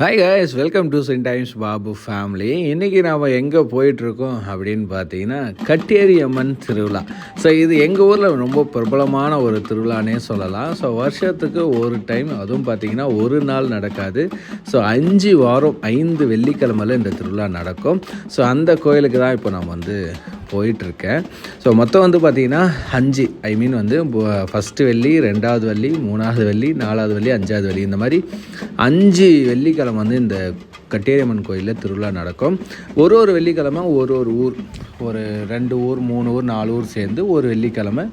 Hi guys welcome to சென் times Babu family இன்றைக்கி நாம் எங்கே போயிட்டுருக்கோம் அப்படின்னு பார்த்தீங்கன்னா கட்டேரி அம்மன் திருவிழா. ஸோ இது எங்கள் ஊரில் ரொம்ப பிரபலமான ஒரு திருவிழானே சொல்லலாம். ஸோ வருஷத்துக்கு ஒரு டைம் அதுவும் பார்த்தீங்கன்னா ஒரு நாள் நடக்காது. ஸோ அஞ்சு வாரம் ஐந்து வெள்ளிக்கிழமையில் இந்த திருவிழா நடக்கும். ஸோ அந்த கோயிலுக்கு தான் இப்போ நம்ம வந்து போயிட்டுருக்கேன். ஸோ மொத்தம் வந்து பார்த்திங்கன்னா அஞ்சு. ஐ மீன் வந்து ஃபஸ்ட்டு வெள்ளி ரெண்டாவது வெள்ளி மூணாவது வெள்ளி நாலாவது வெள்ளி அஞ்சாவது வெள்ளி. இந்த மாதிரி அஞ்சு வெள்ளிக்கிழமை வந்து இந்த கட்டேரியம்மன் கோயிலில் திருவிழா நடக்கும். ஒரு ஒரு வெள்ளிக்கிழமை ஒரு ஒரு ஊர். ஒரு ரெண்டு ஊர் மூணு ஊர் நாலு ஊர் சேர்ந்து ஒரு வெள்ளிக்கிழமை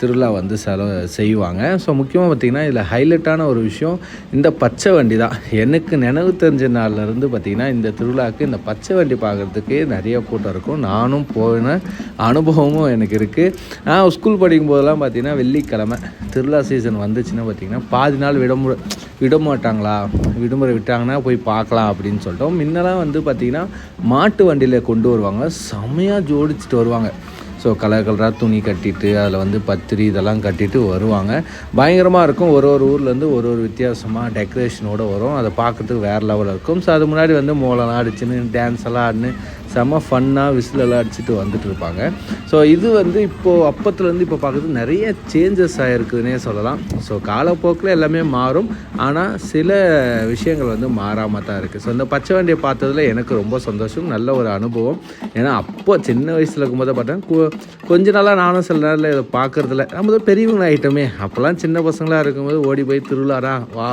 திருவிழா வந்து செலவு செய்வாங்க. ஸோ முக்கியமாக பார்த்திங்கன்னா இதில் ஹைலைட்டான ஒரு விஷயம் இந்த பச்சை வண்டி தான். எனக்கு நினைவு தெரிஞ்ச நாள்லேருந்து பார்த்திங்கன்னா இந்த திருவிழாவுக்கு இந்த பச்சை வண்டி பார்க்குறதுக்கு நிறைய கூட்டம் இருக்கும். நானும் போன அனுபவமும் எனக்கு இருக்குது நான் ஸ்கூல் படிக்கும் போதெல்லாம் பார்த்திங்கன்னா வெள்ளிக்கிழமை திருவிழா சீசன் வந்துச்சுன்னா பார்த்திங்கன்னா பாதி நாள் விடுமுறை விட மாட்டாங்களா விடுமுறை விட்டாங்கன்னா போய் பார்க்கலாம் அப்படின்னு சொல்லிட்டோம். முன்னெல்லாம் வந்து பார்த்திங்கன்னா மாட்டு வண்டியில் கொண்டு வருவாங்க. செமையாக ஜோடிச்சுட்டு வருவாங்க. ஸோ கலர் கலராக துணி கட்டிட்டு அதில் வந்து பத்திரி இதெல்லாம் கட்டிட்டு வருவாங்க. பயங்கரமாக இருக்கும். ஒரு ஒரு ஊர்லேருந்து ஒரு ஒரு வித்தியாசமாக டெக்கரேஷனோடு வரும். அதை பார்க்குறதுக்கு வேறு லெவலில் இருக்கும். ஸோ அது முன்னாடி வந்து மோளம்லாம் அடிச்சுன்னு டான்ஸ் எல்லாம் ஆடின்னு செம ஃபன்னாக விசிலெல்லாம் அடிச்சுட்டு வந்துட்டு இருப்பாங்க ஸோ இது வந்து இப்போது அப்பத்துலேருந்து இப்போ பார்க்குறது நிறைய சேஞ்சஸ் ஆகிருக்குதுன்னே சொல்லலாம். ஸோ காலப்போக்கில் எல்லாமே மாறும். ஆனால் சில விஷயங்கள் வந்து மாறாமல் தான் இருக்குது ஸோ இந்த பச்சை வண்டியை பார்த்ததுல எனக்கு ரொம்ப சந்தோஷம். நல்ல ஒரு அனுபவம். ஏன்னா அப்போ சின்ன வயசில் இருக்கும்போது பார்த்தேன் கொஞ்ச நாளாக நானும் சில நேரில் இதை பார்க்குறதில்ல நம்ம தான் பெரியவங்க ஆகிட்டோமே அப்போல்லாம் சின்ன பசங்களாக இருக்கும்போது ஓடி போய் திருவிழாடா வா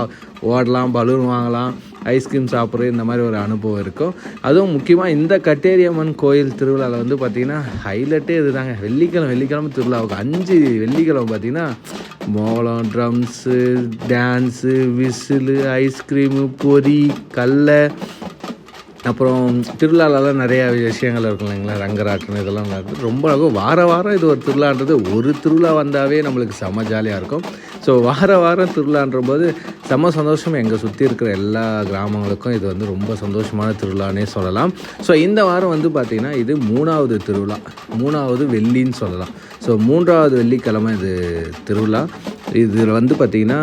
ஓடலாம் பலூன் வாங்கலாம். ஐஸ்கிரீம் சாப்பிட்ற இந்த மாதிரி ஒரு அனுபவம் இருக்கும். அதுவும் முக்கியமாக இந்த கட்டேரியம்மன் கோயில் திருவிழாவில் வந்து பார்த்திங்கன்னா ஹைலைட்டே இதுதாங்க. வெள்ளிக்கிழமை வெள்ளிக்கிழமை திருவிழாவுக்கு அஞ்சு வெள்ளிக்கிழமை பார்த்திங்கன்னா மோளம் drums dance whistle ice cream பொரி கல்லை. அப்புறம் திருவிழாலலாம் நிறையா விஷயங்கள் இருக்கும் இல்லைங்களா? ரங்கராட்டம் இதெல்லாம் நடக்குது ரொம்ப அழகும் வார வாரம் இது ஒரு திருவிழான்றது ஒரு திருவிழா வந்தாவே நம்மளுக்கு செம ஜாலியாக இருக்கும். ஸோ வார வாரம் திருவிழான்ற போது செம்ம சந்தோஷம் எங்கள் சுற்றி இருக்கிற எல்லா கிராமங்களுக்கும். இது வந்து ரொம்ப சந்தோஷமான திருவிழானே சொல்லலாம். ஸோ இந்த வாரம் வந்து பார்த்திங்கன்னா இது மூணாவது திருவிழா. மூணாவது வெள்ளின்னு சொல்லலாம். ஸோ மூன்றாவது வெள்ளிக்கிழமை இது திருவிழா. இதில் வந்து பார்த்திங்கன்னா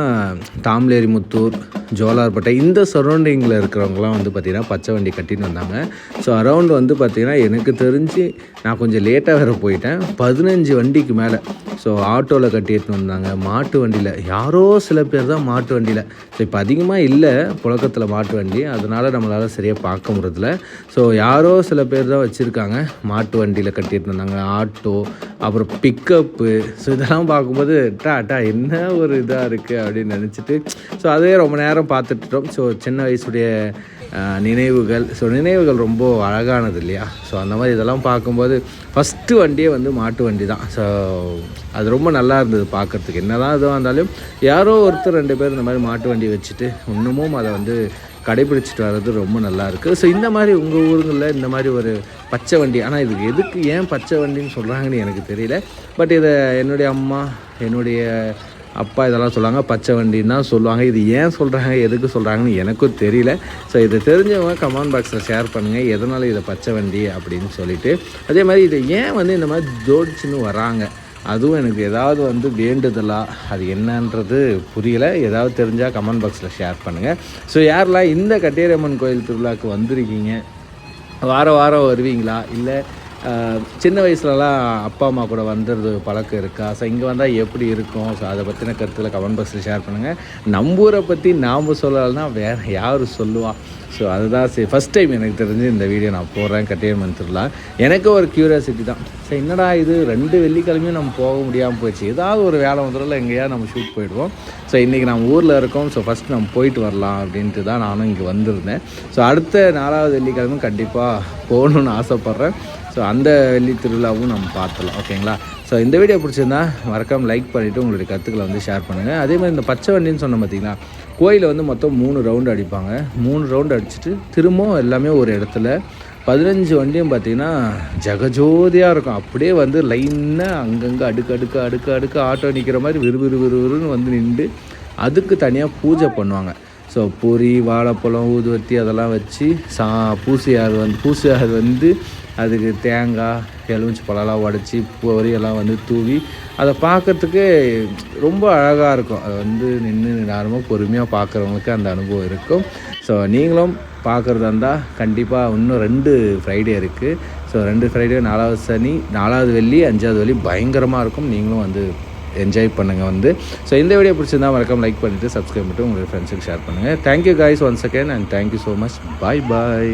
தாம்லேரிமுத்தூர் ஜோலார்பேட்டை இந்த சரௌண்டிங்கில் இருக்கிறவங்களாம் வந்து பார்த்திங்கன்னா பச்சை வண்டி கட்டின்னு வந்தாங்க. ஸோ அரௌண்ட் வந்து பார்த்திங்கன்னா எனக்கு தெரிஞ்சு நான் கொஞ்சம் லேட்டாக வேறு போயிட்டேன். பதினஞ்சு வண்டிக்கு மேலே. ஸோ ஆட்டோவில் கட்டிட்டு வந்தாங்க. மாட்டு வண்டியில். யாரோ சில பேர் தான் மாட்டு வண்டியில். ஸோ இப்போ அதிகமாக இல்லை புழக்கத்தில் மாட்டு வண்டி. அதனால் நம்மளால் சரியாக பார்க்க முடியல ஸோ யாரோ சில பேர் தான் வச்சுருக்காங்க. மாட்டு வண்டியில் கட்டிட்டு இருந்தாங்க ஆட்டோ அப்புறம் பிக்கப்பு ஸோ இதெல்லாம் பார்க்கும்போது டா டா என்ன ஒரு இதாக இருக்குது அப்படின்னு நினச்சிட்டு ஸோ அதே ரொம்ப நேரம் பார்த்துட்டோம் ஸோ சின்ன வயசுடைய நினைவுகள். ஸோ நினைவுகள் ரொம்ப அழகானது இல்லையா? ஸோ அந்த மாதிரி இதெல்லாம் பார்க்கும்போது ஃபஸ்ட்டு வண்டியே வந்து மாட்டு வண்டி தான். ஸோ அது ரொம்ப நல்லா இருந்தது பார்க்குறதுக்கு. என்னதான் இதுவாக இருந்தாலும் யாரோ ஒருத்தர் ரெண்டு பேர் இந்த மாதிரி மாட்டு வண்டி வச்சுட்டு இன்னமும் அதை வந்து கடைபிடிச்சிட்டு வர்றது ரொம்ப நல்லாயிருக்கு ஸோ இந்த மாதிரி உங்கள் ஊருங்களில் இந்த மாதிரி ஒரு பச்சை வண்டி ஆனால் இதுக்கு எதுக்கு ஏன் பச்சை வண்டின்னு சொல்கிறாங்கன்னு எனக்கு தெரியல. பட் இதை என்னுடைய அம்மா என்னுடைய அப்பா இதெல்லாம் சொல்லுவாங்க பச்சை வண்டின்னு தான் சொல்லுவாங்க. இது ஏன் சொல்கிறாங்க எதுக்கு சொல்கிறாங்கன்னு எனக்கும் தெரியல. ஸோ இதை தெரிஞ்சவங்க கமெண்ட் பாக்ஸில் ஷேர் பண்ணுங்கள் எதனால் இதை பச்சை வண்டி அப்படின்னு சொல்லிட்டு. அதே மாதிரி இதை ஏன் வந்து இந்த மாதிரி ஜோடிச்சுன்னு வராங்க? அதுவும் எனக்கு ஏதாவது வந்து வேண்டுதலா அது என்னன்றது புரியல. ஏதாவது தெரிஞ்சால் கமெண்ட் பாக்ஸில் ஷேர் பண்ணுங்கள் ஸோ யாரெல்லாம் இந்த கட்டேரியம்மன் கோயில் திருவிழாவுக்கு வந்திருக்கீங்க? வாரம் வாரம் வருவீங்களா? இல்லை சின்ன வயசுலலாம் அப்பா அம்மா கூட வந்துடுறது பழக்கம் இருக்கா? ஸோ இங்கே வந்தால் எப்படி இருக்கும்? ஸோ அதை பற்றின கருத்தில் கமெண்ட் பாக்ஸில் ஷேர் பண்ணுங்கள் நம்ம ஊரை பற்றி நாம் சொல்லலைன்னா வேறு யார் சொல்லுவா? ஸோ அதுதான் சரி. ஃபஸ்ட் டைம் எனக்கு தெரிஞ்சு இந்த வீடியோ நான் போடுறேன். கட்டியம் திருவிழா. எனக்கு ஒரு க்யூரியாசிட்டி தான். ஸோ என்னடா இது? ரெண்டு வெள்ளிக்கிழமையும் நம்ம போக முடியாமல் போயிடுச்சு ஏதாவது ஒரு வேலை வந்துடல எங்கேயா நம்ம ஷூட் போயிடுவோம். ஸோ இன்றைக்கி நம்ம ஊரில் இருக்கோம். ஸோ ஃபஸ்ட் நம்ம போயிட்டு வரலாம் அப்படின்ட்டு தான் நானும் இங்கே வந்திருந்தேன். ஸோ அடுத்த நாலாவது வெள்ளிக்கிழமை கண்டிப்பாக போகணுன்னு ஆசைப்பட்றேன். ஸோ அந்த வெள்ளி திருவிழாவும் நம்ம பார்த்துலாம் ஓகேங்களா ஸோ இந்த வீடியோ பிடிச்சிருந்தா மறக்காமல் லைக் பண்ணிவிட்டு உங்களுடைய கருத்துக்களை வந்து ஷேர் பண்ணுங்கள் அதே மாதிரி இந்த பச்சை வண்டின்னு சொன்ன பார்த்தீங்கன்னா கோயிலில் வந்து மொத்தம் மூணு ரவுண்டு அடிப்பாங்க. மூணு ரவுண்டு அடிச்சுட்டு திரும்பவும் எல்லாமே ஒரு இடத்துல. பதினஞ்சு வண்டியும் பார்த்தீங்கன்னா ஜெகஜோதியாக இருக்கும். அப்படியே வந்து லைனாக அங்கங்கே அடுக்கு அடுக்கு அடுக்கு அடுக்கு ஆட்டோ நிற்கிற மாதிரி விறுவிறு விறுவிறுன்னு வந்து நின்று அதுக்கு தனியாக பூஜை பண்ணுவாங்க. ஸோ பொறி வாழைப்பழம் ஊதுவத்தி அதெல்லாம் வச்சு சா பூசியார் வந்து பூசியார் வந்து அதுக்கு தேங்காய் எலுமிச்சி பழம்லாம் உடச்சி பொரியெல்லாம் வந்து தூவி அதை பார்க்குறதுக்கு ரொம்ப அழகாக இருக்கும். அது வந்து நின்று நிதானமாக பொறுமையாக பார்க்குறவங்களுக்கு அந்த அனுபவம் இருக்கும். ஸோ நீங்களும் பார்க்குறதா இருந்தால் கண்டிப்பாக இன்னும் ரெண்டு ஃப்ரைடே இருக்குது ஸோ ரெண்டு ஃப்ரைடே நாலாவது சனி நாலாவது வெள்ளி அஞ்சாவது வெள்ளி பயங்கரமாக இருக்கும். நீங்களும் வந்து என்ஜாய் பண்ணுங்கள் வந்து. ஸோ இந்த வீடியோ பிடிச்சிருந்தா மறக்காம லைக் பண்ணிவிட்டு சப்ஸ்கிரைப் பண்ணிட்டு உங்களுடைய ஃப்ரெண்ட்ஸுக்கு ஷேர் பண்ணுங்கள் thank you guys once again and thank you so much bye bye